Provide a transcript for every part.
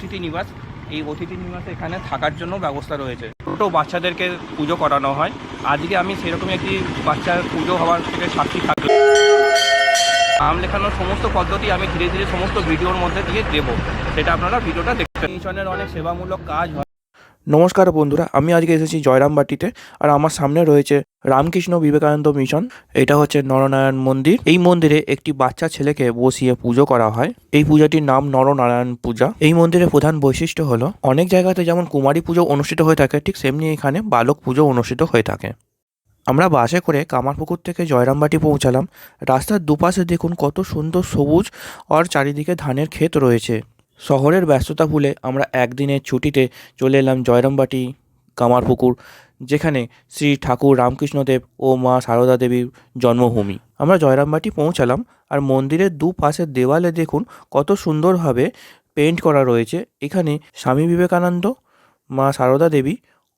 অতিথি নিবাস। এই অতিথি নিবাসে এখানে থাকার জন্য ব্যবস্থা রয়েছে। ছোটো বাচ্চাদেরকে পুজো করানো হয়। আজকে আমি সেরকমই একটি বাচ্চার পুজো হওয়ার থেকে সাক্ষী থাকলাম নাম লেখানোর সমস্ত পদ্ধতি আমি ধীরে ধীরে সমস্ত ভিডিওর মধ্যে দিয়ে দেবো। সেটা আপনারা ভিডিওটা দেখতে মিশনের অনেক সেবামূলক কাজ হয়। নমস্কার বন্ধুরা, আমি আজকে এসেছি জয়রামবাটিতে আর আমার সামনে রয়েছে রামকৃষ্ণ বিবেকানন্দ মিশন। এটা হচ্ছে নরনারায়ণ মন্দির। এই মন্দিরে একটি বাচ্চা ছেলেকে বসিয়ে পুজো করা হয়। এই পূজাটির নাম নরনারায়ণ পূজা। এই মন্দিরের প্রধান বৈশিষ্ট্য হলো, অনেক জায়গাতে যেমন কুমারী পুজো অনুষ্ঠিত হয়ে থাকে, ঠিক সেমনি এখানে বালক পুজো অনুষ্ঠিত হয়ে থাকে। আমরা বাসে করে কামারপুকুর থেকে জয়রামবাটি পৌঁছালাম। রাস্তার দুপাশে দেখুন কত সুন্দর সবুজ আর চারিদিকে ধানের ক্ষেত রয়েছে। শহরের ব্যস্ততা ভুলে আমরা একদিনের ছুটিতে চলে এলাম জয়রামবাটি কামারপুকুর, যেখানে শ্রী ঠাকুর রামকৃষ্ণদেব ও মা সারদা দেবীর জন্মভূমি। আমরা জয়রামবাটি পৌঁছালাম আর মন্দিরের দুপাশের দেওয়ালে দেখুন কত সুন্দরভাবে পেন্ট করা রয়েছে। এখানে স্বামী বিবেকানন্দ, মা সারদা দেবী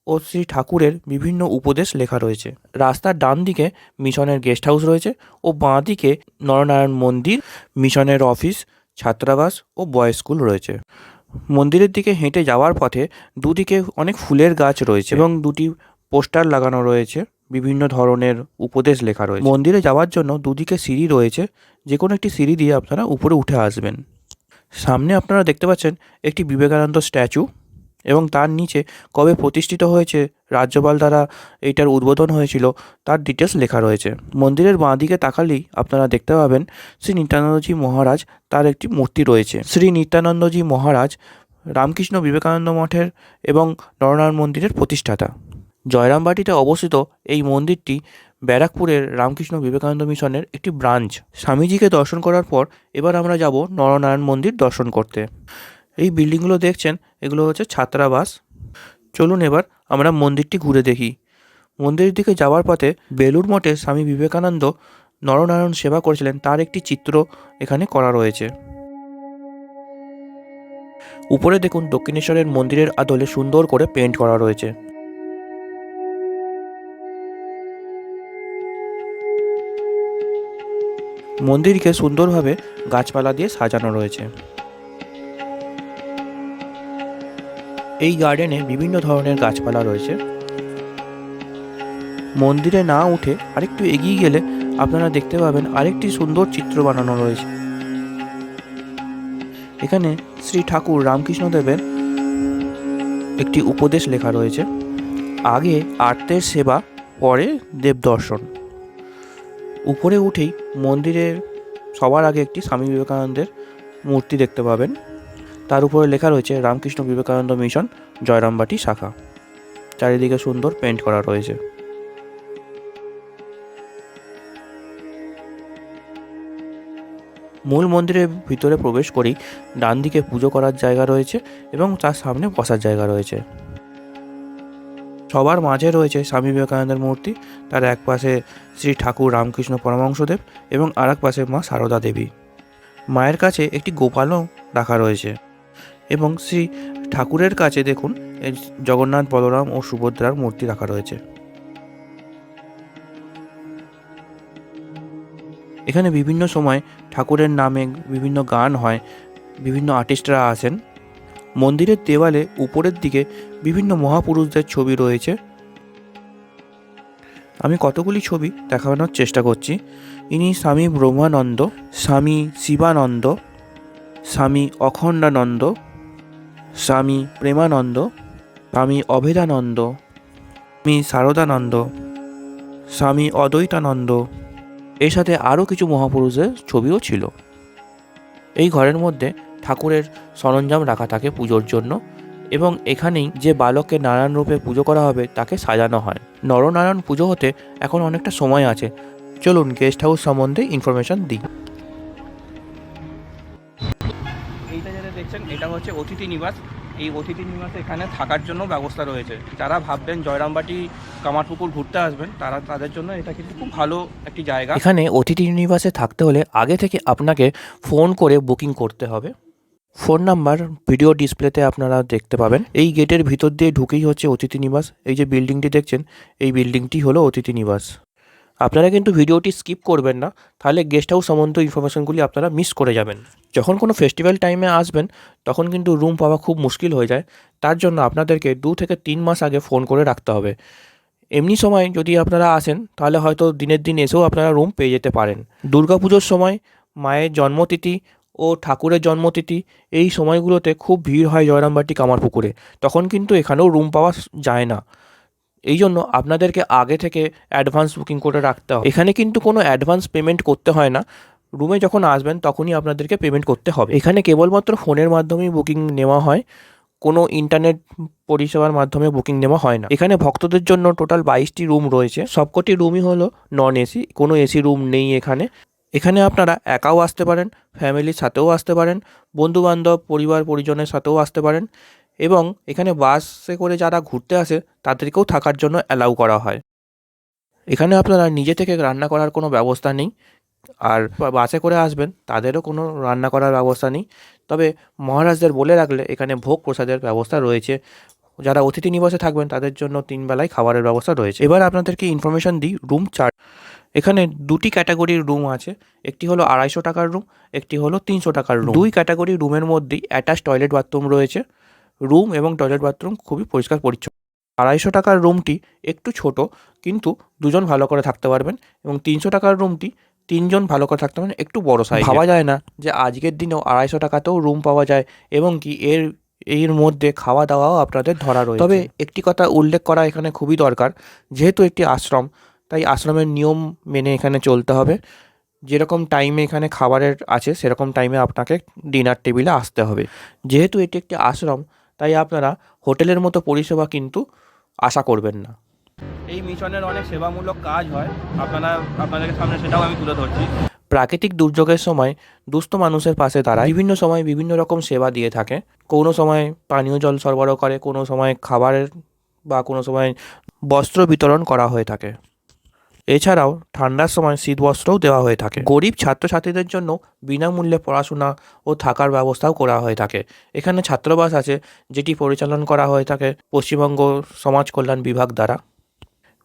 ও শ্রী ঠাকুরের বিভিন্ন উপদেশ লেখা রয়েছে। রাস্তার ডান দিকে মিশনের গেস্ট হাউস রয়েছে ও বাঁ দিকে নরনারায়ণ মন্দির, মিশনের অফিস ছাত্রাবাস ও বয়েজ স্কুল রয়েছে। মন্দিরের দিকে হেঁটে যাওয়ার পথে দুদিকে অনেক ফুলের গাছ রয়েছে এবং দুটি পোস্টার লাগানো রয়েছে বিভিন্ন ধরনের উপদেশ লেখা রয়েছে। মন্দিরে যাওয়ার জন্য দুদিকে সিঁড়ি রয়েছে যে কোনো একটি সিঁড়ি দিয়ে আপনারা উপরে উঠে আসবেন। সামনে আপনারা দেখতে পাচ্ছেন একটি বিবেকানন্দ স্ট্যাচু। এবং তার নিচে কবে প্রতিষ্ঠিত হয়েছে রাজ্যপাল দ্বারা এইটার উদ্বোধন হয়েছিল, তার ডিটেলস লেখা রয়েছে। মন্দিরের বাঁ দিকে তাকালেই আপনারা দেখতে পাবেন শ্রী নিত্যানন্দজি মহারাজ তার একটি মূর্তি রয়েছে। শ্রী নিত্যানন্দজি মহারাজ রামকৃষ্ণ বিবেকানন্দ মঠের এবং নরনারায়ণ মন্দিরের প্রতিষ্ঠাতা। জয়রামবাটিতে অবস্থিত এই মন্দিরটি ব্যারাকপুরের রামকৃষ্ণ বিবেকানন্দ মিশনের একটি ব্রাঞ্চ। স্বামীজিকে দর্শন করার পর এবার আমরা যাব নরনারায়ণ মন্দির দর্শন করতে। এই বিল্ডিংগুলো দেখছেন? এগুলো হচ্ছে ছাত্রাবাস। চলুন এবার আমরা মন্দিরটি ঘুরে দেখি। মন্দিরের দিকে যাওয়ার পথে বেলুর মঠে স্বামী বিবেকানন্দ নরনারায়ণ সেবা করেছিলেন। তার একটি চিত্র এখানে করা রয়েছে। উপরে দেখুন, দক্ষিণেশ্বরের মন্দিরের আদলে সুন্দর করে পেন্ট করা রয়েছে। মন্দিরকে সুন্দরভাবে গাছপালা দিয়ে সাজানো রয়েছে। এই গার্ডেনে বিভিন্ন ধরনের গাছপালা রয়েছে। মন্দিরে না উঠে আরেকটু এগিয়ে গেলে আপনারা দেখতে পাবেন আরেকটি সুন্দর চিত্র বানানো রয়েছে। এখানে শ্রী ঠাকুর রামকৃষ্ণদেবের একটি উপদেশ লেখা রয়েছে, আগে আর্তের সেবা, পরে দেব দর্শন। উপরে উঠেই মন্দিরের সবার আগে একটি স্বামী বিবেকানন্দের মূর্তি দেখতে পাবেন। তার উপরে লেখা রয়েছে রামকৃষ্ণ বিবেকানন্দ মিশন, জয়রামবাটি শাখা। চারিদিকে সুন্দর পেন্ট করা রয়েছে। মূল মন্দিরের ভিতরে প্রবেশ করেই ডান দিকে পুজো করার জায়গা রয়েছে এবং তার সামনে বসার জায়গা রয়েছে। সবার মাঝে রয়েছে স্বামী বিবেকানন্দের মূর্তি, তার এক পাশে শ্রী ঠাকুর রামকৃষ্ণ পরমহংসদেব এবং আর এক পাশে মা সারদা দেবী। মায়ের কাছে একটি গোপালও রাখা রয়েছে। এবং শ্রী ঠাকুরের কাছে দেখুন জগন্নাথ বলরাম ও সুভদ্রার মূর্তি রাখা রয়েছে। এখানে বিভিন্ন সময় ঠাকুরের নামে বিভিন্ন গান হয়, বিভিন্ন আর্টিস্টরা আসেন। মন্দিরের দেওয়ালে উপরের দিকে বিভিন্ন মহাপুরুষদের ছবি রয়েছে। আমি কতগুলি ছবি দেখানোর চেষ্টা করছি। ইনি স্বামী ব্রহ্মানন্দ, স্বামী শিবানন্দ, স্বামী অখণ্ডানন্দ স্বামী প্রেমানন্দ, স্বামী অভেদানন্দ, স্বামী শারদানন্দ স্বামী অদ্বৈতানন্দ। এর সাথে আরও কিছু মহাপুরুষের ছবিও ছিল। এই ঘরের মধ্যে ঠাকুরের সরঞ্জাম রাখা থাকে পুজোর জন্য এবং এখানেই যে বালককে নারায়ণ রূপে পুজো করা হবে তাকে সাজানো হয়। নরনারায়ণ পুজো হতে এখন অনেকটা সময় আছে। চলুন গেস্ট হাউস সম্বন্ধে ইনফরমেশন দিই। অতিথি নিবাস। এই অতিথি নিবাসে এখানে থাকার জন্য ব্যবস্থা রয়েছে। যারা ভাববেন জয়রামবাটি, কামারপুকুর ঘুরতে আসবেন, তারা তাদের জন্য এটা কিন্তু খুব ভালো একটি জায়গা। এখানে অতিথি নিবাসে থাকতে হলে আগে থেকে আপনাকে ফোন করে বুকিং করতে হবে। ফোন নাম্বার, ভিডিও ডিসপ্লেতে আপনারা দেখতে পাবেন। এই গেটের ভিতর দিয়ে ঢুকেই হচ্ছে অতিথি নিবাস। এই যে বিল্ডিংটি দেখছেন, এই বিল্ডিংটি হলো অতিথি নিবাস। আপনারা কিন্তু ভিডিওটি স্কিপ করবেন না, তাহলে গেস্ট হাউস সম্বন্ধ ইনফরমেশনগুলি আপনারা মিস করে যাবেন। যখন কোনো ফেস্টিভ্যাল টাইমে আসবেন, তখন কিন্তু রুম পাওয়া খুব মুশকিল হয়ে যায়, তার জন্য আপনাদেরকে দু থেকে তিন মাস আগে ফোন করে রাখতে হবে। এমনি সময় যদি আপনারা আসেন, তাহলে হয়তো দিনের দিন এসেও আপনারা রুম পেয়ে যেতে পারেন। দুর্গাপুজোর সময় মায়ের জন্মতিথি ও ঠাকুরের জন্মতিথি, এই সময়গুলোতে খুব ভিড় হয় জয়রামবাটি কামারপুকুরে, তখন কিন্তু এখানেও রুম পাওয়া যায় না। এই জন্য আপনাদেরকে আগে থেকে অ্যাডভান্স বুকিং করে রাখতে হবে। এখানে কিন্তু কোনো অ্যাডভান্স পেমেন্ট করতে হয় না। রুমে যখন আসবেন, তখনই আপনাদেরকে পেমেন্ট করতে হবে। এখানে কেবলমাত্র ফোনের মাধ্যমেই বুকিং নেওয়া হয়। কোনো ইন্টারনেট পরিষেবার মাধ্যমে বুকিং নেওয়া হয় না। এখানে ভক্তদের জন্য টোটাল বাইশটি রুম রয়েছে। সবকটি রুমই হলো নন এসি কোনো এসি রুম নেই এখানে। এখানে আপনারা একাও আসতে পারেন ফ্যামিলির সাথেও আসতে পারেন, বন্ধুবান্ধব পরিবার পরিজনের সাথেও আসতে পারেন। এবং এখানে বাসে করে যারা ঘুরতে আসে, তাদেরকেও থাকার জন্য অ্যালাউ করা হয়। এখানে আপনারা নিজে থেকে রান্না করার কোনো ব্যবস্থা নেই। আর বাসে করে আসবেন, তাদেরও কোনো রান্না করার ব্যবস্থা নেই। তবে মহারাজদের বলে রাখলে এখানে ভোগ প্রসাদের ব্যবস্থা রয়েছে। যারা অতিথি নিবাসে থাকবেন, তাদের জন্য তিন বেলায় খাবারের ব্যবস্থা রয়েছে। এবার আপনাদেরকে ইনফরমেশন দিই রুম চার্ট এখানে দুটি ক্যাটাগরির রুম আছে। একটি হলো আড়াইশো টাকার রুম একটি হলো তিনশো টাকার রুম দুই ক্যাটাগরি রুমের মধ্যেই অ্যাটাচ টয়লেট বাথরুম রয়েছে। রুম এবং টয়লেট বাথরুম খুবই পরিষ্কার পরিচ্ছন্ন। আড়াইশো টাকার রুমটি একটু ছোট কিন্তু দুজন ভালো করে থাকতে পারবেন এবং তিনশো টাকার রুমটি তিনজন ভালো করে থাকতে পারেন একটু বড় সাইজ ভাবা যায় না যে আজকের দিনেও আড়াইশো টাকাতেও রুম পাওয়া যায় এবং কি এর এর মধ্যে খাওয়া দাওয়াও আপনাদের ধরা রয়েছে। তবে একটি কথা উল্লেখ করা এখানে খুবই দরকার যেহেতু একটি আশ্রম তাই আশ্রমের নিয়ম মেনে এখানে চলতে হবে। যেরকম টাইমে এখানে খাবারের আছে সেরকম টাইমে আপনাকে ডিনার টেবিলে আসতে হবে। যেহেতু এটি একটি আশ্রম তাই আপনারা হোটেলের মতো পরিষেবা কিন্তু আশা করবেন না। এই মিশনের অনেক সেবামূলক কাজ হয়। আপনারা আপনাদের সামনে সেটাও আমি তুলে ধরছি। প্রাকৃতিক দুর্যোগের সময় দুস্থ মানুষের পাশে তারা বিভিন্ন সময় বিভিন্ন রকম সেবা দিয়ে থাকে। কোনো সময় পানীয় জল সরবরাহ করে কোনো সময় খাবারের বা কোনো সময় বস্ত্র বিতরণ করা হয়ে থাকে। এছাড়াও ঠান্ডার সময় শীত বস্ত্রও দেওয়া হয়ে থাকে। গরিব ছাত্রছাত্রীদের জন্য বিনামূল্যে পড়াশোনা ও থাকার ব্যবস্থাও করা হয়ে থাকে। এখানে ছাত্রবাস আছে, যেটি পরিচালন করা হয়ে থাকে পশ্চিমবঙ্গ সমাজ কল্যাণ বিভাগ দ্বারা।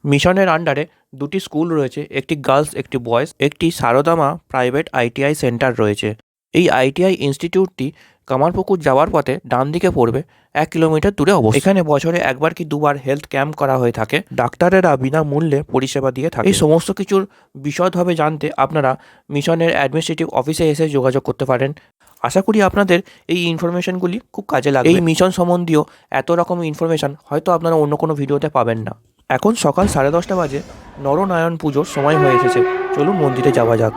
মিশনের আন্ডারে দুটি স্কুল রয়েছে, একটি গার্লস, একটি বয়েজ। একটি সারদামা প্রাইভেট আইটিআই সেন্টার রয়েছে। এই আইটিআই ইনস্টিটিউটটি কামারপুকুর যাওয়ার পথে ডান দিকে পড়বে এক কিলোমিটার দূরে অবস্থিত। এখানে বছরে একবার কি দুবার হেলথ ক্যাম্প করা হয়ে থাকে ডাক্তারেরা বিনামূল্যে পরিষেবা দিয়ে থাকে। এই সমস্ত কিছুর বিশদভাবে জানতে আপনারা মিশনের অ্যাডমিনিস্ট্রেটিভ অফিসে এসে যোগাযোগ করতে পারেন। আশা করি আপনাদের এই ইনফরমেশনগুলি খুব কাজে লাগবে। এই মিশন সম্বন্ধীয় এত রকম ইনফরমেশন হয়তো আপনারা অন্য কোনো ভিডিওতে পাবেন না। এখন সকাল সাড়ে দশটা বাজে নরনারায়ণ পুজোর সময় হয়ে এসেছে। চলুন মন্দিরে যাওয়া যাক।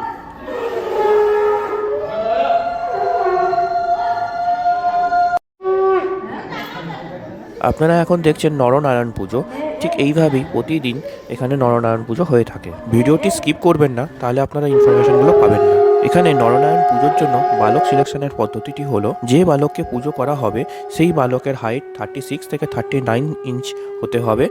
আপনারা এখন দেখছেন নরনারায়ণ পুজো। ঠিক এইভাবেই প্রতিদিন এখানে নরনারায়ণ পুজো হয়ে থাকে। ভিডিওটি স্কিপ করবেন না, তাহলে আপনারা ইনফরমেশনগুলো পাবেন না। এখানে নরনারায়ণ পুজোর জন্য বালক সিলেকশনের পদ্ধতিটি হলো, যে বালককে পুজো করা হবে, সেই বালকের হাইট থার্টি সিক্স থেকে থার্টি নাইন ইঞ্চ হতে হবে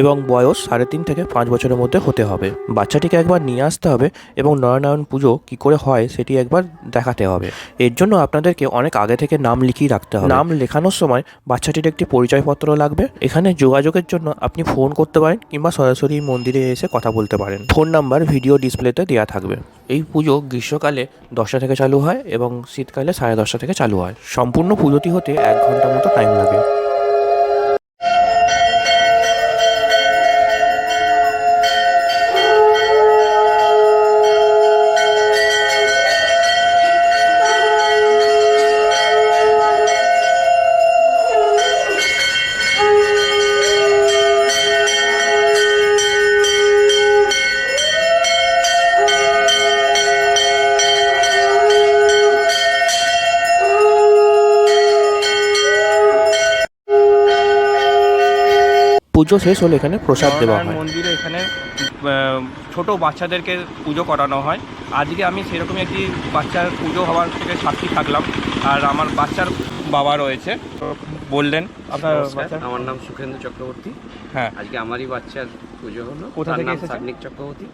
এবং বয়স সাড়ে তিন থেকে পাঁচ বছরের মধ্যে হতে হবে। বাচ্চাটিকে একবার নিয়ে আসতে হবে এবং নরনারায়ণ পুজো কী করে হয় সেটি একবার দেখাতে হবে। এর জন্য আপনাদেরকে অনেক আগে থেকে নাম লিখিয়ে রাখতে হবে। নাম লেখানোর সময় বাচ্চাটির একটি পরিচয়পত্র লাগবে। এখানে যোগাযোগের জন্য আপনি ফোন করতে পারেন কিংবা সরাসরি মন্দিরে এসে কথা বলতে পারেন। ফোন নাম্বার ভিডিও ডিসপ্লেতে দেওয়া থাকবে। এই পুজো গ্রীষ্মকালে দশটা থেকে চালু হয় এবং শীতকালে সাড়ে দশটা থেকে চালু হয়। সম্পূর্ণ পুজোটি হতে এক ঘণ্টা মতো টাইম লাগে। পুজো শেষ হলে এখানে প্রসাদ দেওয়া হয়। মন্দিরে এখানে ছোট বাচ্চাদেরকে পুজো করানো হয়। আজকে আমি সেরকমই একটি বাচ্চার পুজো হওয়ার থেকে সাক্ষী থাকলাম। আর আমার বাচ্চার বাবা রয়েছে। বললেন আপনার আমার নাম সুখেন্দ্র চক্রবর্তী। হ্যাঁ। আজকে আমারই বাচ্চার পুজো হলো। কোথা থেকে নাম এসেছেন? চক্রবর্তী।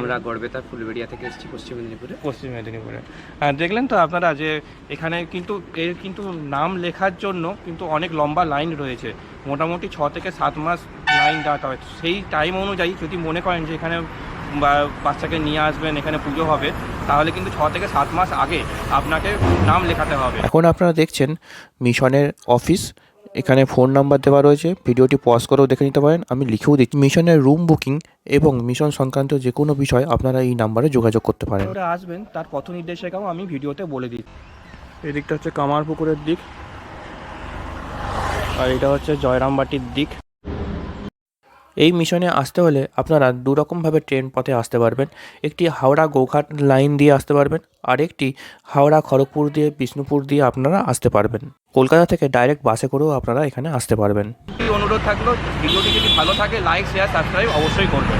আমরা গড়বেতার ফুলবেড়িয়া থেকে এসেছি পশ্চিম মেদিনীপুরে। পশ্চিম মেদিনীপুরে। হ্যাঁ দেখলেন তো আপনারা যে এখানে কিন্তু এর কিন্তু নাম লেখার জন্য কিন্তু অনেক লম্বা লাইন রয়েছে। মোটামুটি ছ থেকে সাত মাস লাইন দাঁড়াতে হয়। সেই টাইম অনুযায়ী যদি মনে করেন যে এখানে বা বাচ্চাকে নিয়ে আসবেন এখানে পুজো হবে তাহলে কিন্তু ছ থেকে সাত মাস আগে আপনাকে নাম লেখাতে হবে। এখন আপনারা দেখছেন মিশনের অফিস এখানে ফোন নাম্বার দেওয়া রয়েছে। ভিডিওটি পজ করেও দেখে নিতে পারেন। আমি লিখেও দিচ্ছি মিশনের রুম বুকিং এবং মিশন সংক্রান্ত যে কোনো বিষয় আপনারা এই নাম্বারে যোগাযোগ করতে পারেন। ওরা আসবেন তার পথ নির্দেশিকাও আমি ভিডিওতে বলে দিই এদিকটা হচ্ছে কামারপুকুরের দিক। আর এটা হচ্ছে জয়রামবাটির দিক। এই মিশনে আসতে হলে আপনারা দু রকমভাবে ট্রেন পথে আসতে পারবেন। একটি হাওড়া গোঘাট লাইন দিয়ে আসতে পারবেন। আর একটি হাওড়া খড়গপুর দিয়ে, বিষ্ণুপুর দিয়ে আপনারা আসতে পারবেন। কলকাতা থেকে ডাইরেক্ট বাসে করেও আপনারা এখানে আসতে পারবেন। অনুরোধ থাকল, ভিডিওটি যদি ভালো থাকে লাইক শেয়ার সাবস্ক্রাইব অবশ্যই করবেন।